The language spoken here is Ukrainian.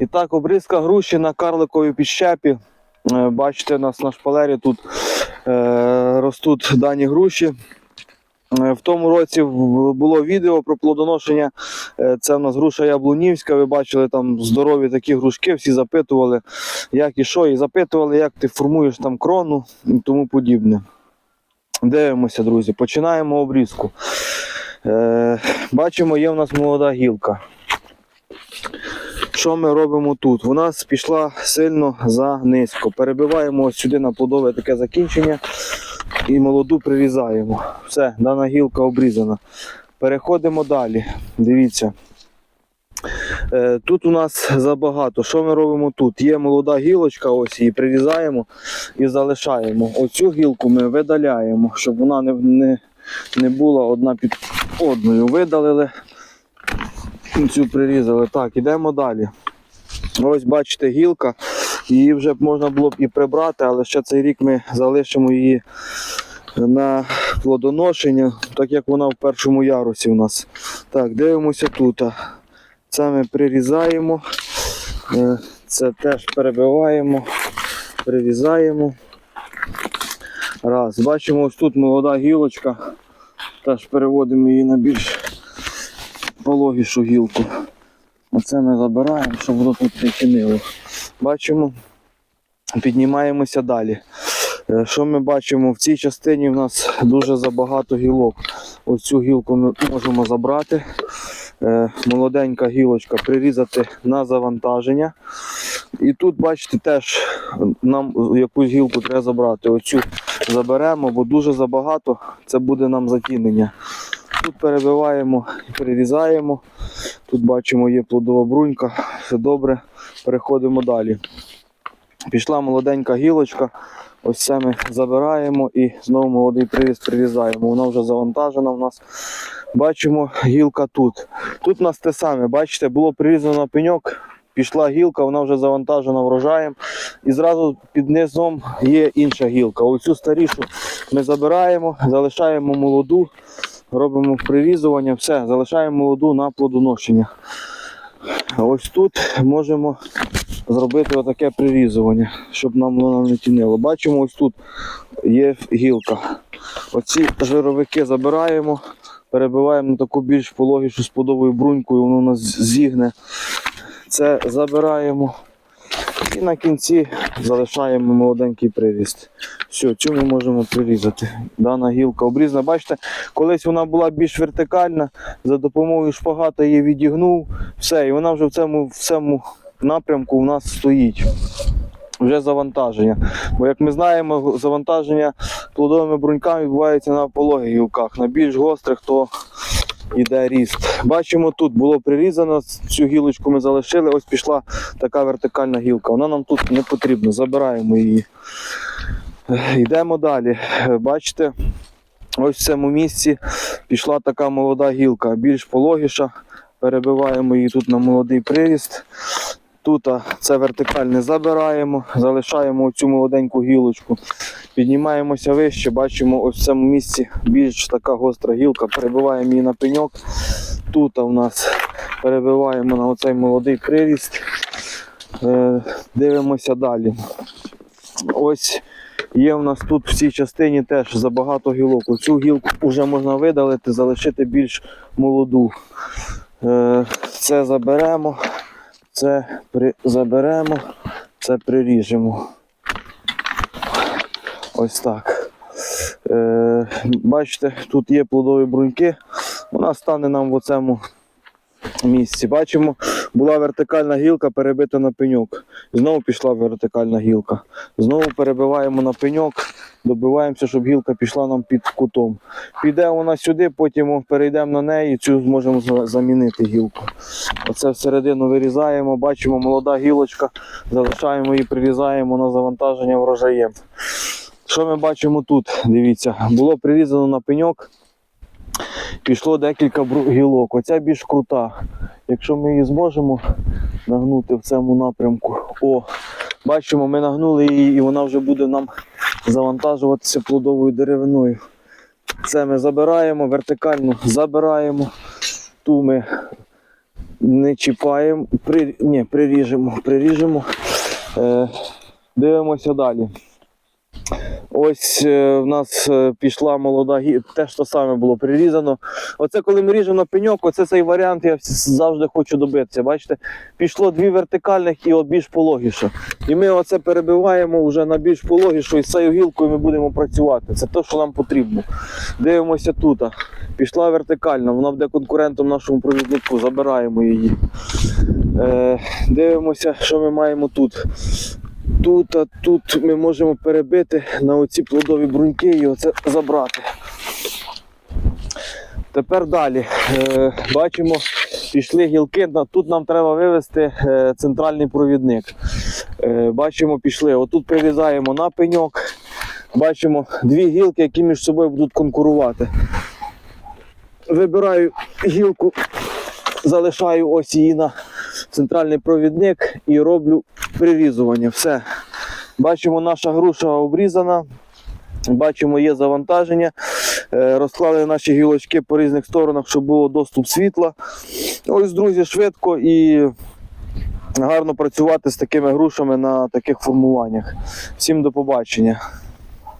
І так, обрізка груші на карликовій підщепі. Е, Бачите, у нас на шпалері тут е, ростуть дані груші. Е, В тому році було відео про плодоношення. Е, Це в нас груша яблунівська. Ви бачили там здорові такі грушки, всі запитували, як і що, і запитували, як ти формуєш там крону і тому подібне. Дивимося, друзі. Починаємо обрізку. Е, бачимо, є в нас молода гілка. Що ми робимо тут? У нас пішла сильно за низько. Перебиваємо ось сюди на плодове таке закінчення і молоду прирізаємо. Все, дана гілка обрізана. Переходимо далі. Дивіться. Е, Тут у нас забагато. Що ми робимо тут? Є молода гілочка, ось її прирізаємо і залишаємо. Оцю гілку ми видаляємо, щоб вона не, не, не була одна під одною. Видалили, цю прирізали. Так, ідемо далі. Ось бачите, гілка. Її вже можна було б і прибрати, але ще цей рік ми залишимо її на плодоношення, так як вона в першому ярусі у нас. Так, дивимося тут. Це ми прирізаємо, е, це теж перебиваємо, прирізаємо. Раз. Бачимо, ось тут молода гілочка. Теж переводимо її на більш пологішу гілку. Оце ми забираємо, щоб воно тут не чинило. Бачимо, піднімаємося далі. Е, Що ми бачимо? В цій частині в нас дуже забагато гілок. Ось цю гілку ми можемо забрати. Е, Молоденька гілочка прирізати на завантаження. І тут, бачите, теж нам якусь гілку треба забрати. Оцю заберемо, бо дуже забагато це буде нам затінення. Тут перебиваємо і перерізаємо. Тут бачимо, є плодова брунька, все добре. Переходимо далі. Пішла молоденька гілочка. Ось це ми забираємо і знову молодий приріз прирізаємо. Вона вже завантажена у нас. Бачимо гілка тут. Тут у нас те саме, бачите, було прирізано пеньок, пішла гілка, вона вже завантажена врожаєм. І зразу під низом є інша гілка. Оцю старішу ми забираємо, залишаємо молоду, робимо прирізування, все, залишаємо молоду на плодоношення. Ось тут можемо зробити отаке прирізування, щоб нам воно не тінило. Бачимо, ось тут є гілка. Оці жировики забираємо, перебиваємо на таку більш пологішу з подовою брунькою, воно нас зігне. Це забираємо. І на кінці залишаємо молоденький приріст. Все, цю ми можемо прирізати. Дана гілка обрізана. Бачите, колись вона була більш вертикальна, за допомогою шпагата її відігнув, все, і вона вже в цьому, в цьому напрямку у нас стоїть. Вже завантаження. Бо як ми знаємо, завантаження плодовими бруньками відбувається на пологих гілках. На більш гострих то йде ріст. Бачимо, тут було прирізано, цю гілочку ми залишили, ось пішла така вертикальна гілка. Вона нам тут не потрібна, забираємо її. Йдемо далі. Бачите, ось в цьому місці пішла така молода гілка, більш пологіша. Перебиваємо її тут на молодий приріст. Тут це вертикальне забираємо, залишаємо цю молоденьку гілочку, піднімаємося вище, бачимо ось в цьому місці більш така гостра гілка, перебиваємо її на пеньок. Тут у нас перебиваємо на оцей молодий приріст. Е, дивимося далі. Ось є у нас тут в цій частині теж забагато гілок. Цю гілку вже можна видалити, залишити більш молоду. Е, Це заберемо, це при... заберемо, це приріжемо. Ось так. Е, Бачите, тут є плодові бруньки. Вона стане нам в оцьому місці. Бачимо, була вертикальна гілка, перебита на пеньок. Знову пішла вертикальна гілка. Знову перебиваємо на пеньок, добиваємося, щоб гілка пішла нам під кутом. Піде вона сюди, потім перейдемо на неї, цю зможемо замінити гілку. Оце всередину вирізаємо, бачимо молода гілочка, залишаємо її, прирізаємо на завантаження врожаєм. Що ми бачимо тут? Дивіться, було прирізано на пеньок, пішло декілька гілок. Оця більш крута. Якщо ми її зможемо нагнути в цьому напрямку, о, бачимо, ми нагнули її і вона вже буде нам завантажуватися плодовою деревиною. Це ми забираємо, вертикально забираємо. Ту ми Не чіпаємо, при... Ні, приріжемо, приріжемо. Е, дивимося далі. Ось е, в нас е, пішла молода те саме було прирізано. Оце коли ми ріжемо на пеньок, оце цей варіант я завжди хочу добитися. Бачите, пішло дві вертикальних і от більш пологіше. І ми оце перебиваємо вже на більш пологішу, і з цією гілкою ми будемо працювати. Це те, що нам потрібно. Дивимося тут. Пішла вертикальна, вона буде конкурентом нашому провіднику, забираємо її. Е, дивимося, що ми маємо тут. Тут, а тут ми можемо перебити на оці плодові бруньки і оце забрати. Тепер далі. Е, бачимо, пішли гілки. Тут нам треба вивести е, центральний провідник. Е, бачимо, пішли. Отут прирізаємо на пеньок. Бачимо дві гілки, які між собою будуть конкурувати. Вибираю гілку, залишаю ось її на центральний провідник і роблю прирізування. Все. Бачимо, наша груша обрізана. Бачимо, є завантаження. Е, Розклали наші гілочки по різних сторонах, щоб було доступ світла. Ось, друзі, швидко і гарно працювати з такими грушами на таких формуваннях. Всім до побачення.